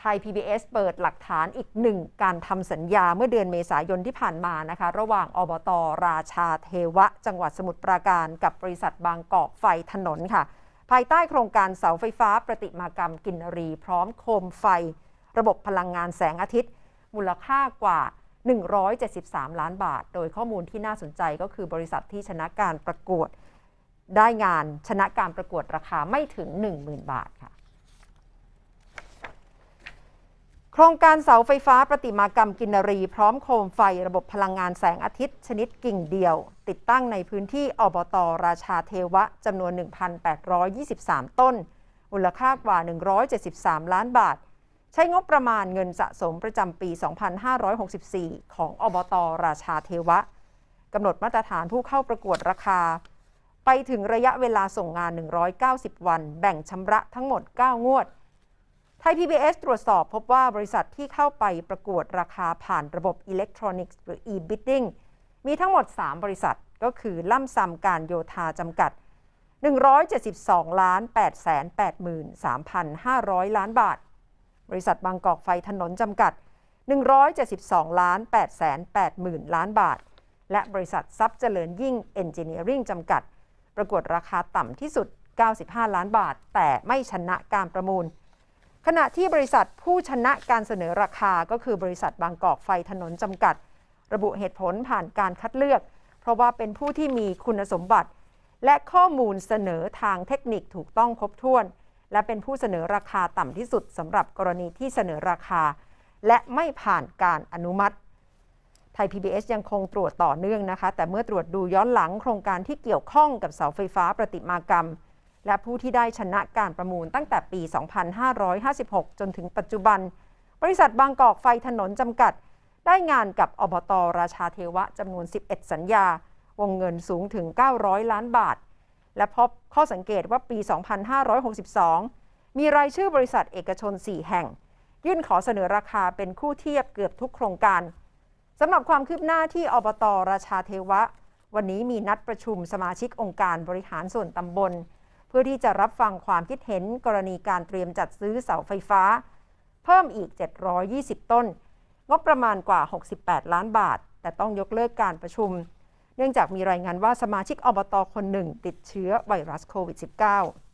ไทย PBS เปิดหลักฐานอีกหนึ่งการทำสัญญาเมื่อเดือนเมษายนที่ผ่านมานะคะ ระหว่างอบตราชาเทวะ จังหวัดสมุทรปราการ กับบริษัทบางกอกไฟถนนค่ะ ภายใต้โครงการเสาไฟฟ้าประติมากรรมกินรีพร้อมโคมไฟ ระบบพลังงานแสงอาทิตย์ มูลค่ากว่า 173 ล้านบาท โดยข้อมูลที่น่าสนใจก็คือบริษัทที่ชนะการประกวด ได้งานชนะการประกวดราคาไม่ถึง 10,000 บาทค่ะ โครงการเสาไฟฟ้าประติมากรรมกินรี พร้อมโคมไฟระบบพลังงานแสงอาทิตย์ ชนิดกิ่งเดียว ติดตั้งในพื้นที่อบตราชาเทวะจำนวน 1,823 ต้น มูลค่ากว่า 173 ล้านบาท ใช้งบประมาณเงินสะสมประจำปี 2564 ของอบตราชาเทวะกำหนดมาตรฐานผู้เข้าประกวดราคา ไปถึงระยะเวลาส่งงาน 190 วัน แบ่งชำระทั้งหมด 9 งวด ไทย PBS ตรวจสอบพบว่าบริษัทที่เข้าไปประกวดราคาผ่านระบบอิเล็กทรอนิกส์หรือ e-bidding มีทั้งหมด 3 บริษัทก็คือล่ำซำการโยธาจำกัด 172ล้าน8 8 3 500 ล้านบาท บริษัทบางกอกไฟถนนจำกัด 172ล้าน8 8 0ล้านบาท และบริษัททรัพย์เจริญยิ่งเอนจิเนียริ่งจำกัด ประกวดราคาต่ำที่สุด 95 ล้านบาท แต่ไม่ชนะการประมูล ขณะที่บริษัทผู้ชนะการเสนอราคาก็คือบริษัทบางกอกไฟถนนจำกัด ระบุเหตุผลผ่านการคัดเลือก เพราะว่าเป็นผู้ที่มีคุณสมบัติ และข้อมูลเสนอทางเทคนิคถูกต้องครบถ้วน และเป็นผู้เสนอราคาต่ำที่สุดสำหรับกรณีที่เสนอราคา และไม่ผ่านการอนุมัติไทย PBS ยังคงตรวจต่อเนื่องนะคะ แต่เมื่อตรวจดูย้อนหลังโครงการที่เกี่ยวข้องกับเสาไฟฟ้าประติมากรรม และผู้ที่ได้ชนะการประมูลตั้งแต่ปี 2556 จนถึงปัจจุบัน บริษัทบางกอกไฟถนนจำกัด ได้งานกับอบตราชาเทวะจำนวน 11 สัญญา วงเงินสูงถึง 900 ล้านบาท และพบข้อสังเกตว่าปี 2562 มีรายชื่อบริษัทเอกชน 4 แห่ง ยื่นขอเสนอราคาเป็นคู่เทียบเกือบทุกโครงการสำหรับความคืบหน้าที่อบตราชาเทวะ วันนี้มีนัดประชุมสมาชิกองค์การบริหารส่วนตำบล เพื่อที่จะรับฟังความคิดเห็นกรณีการเตรียมจัดซื้อเสาไฟฟ้า เพิ่มอีก 720 ต้น งบประมาณกว่า 68 ล้านบาท แต่ต้องยกเลิกการประชุม เนื่องจากมีรายงานว่าสมาชิกอบตคนหนึ่ง ติดเชื้อไวรัสโควิด -19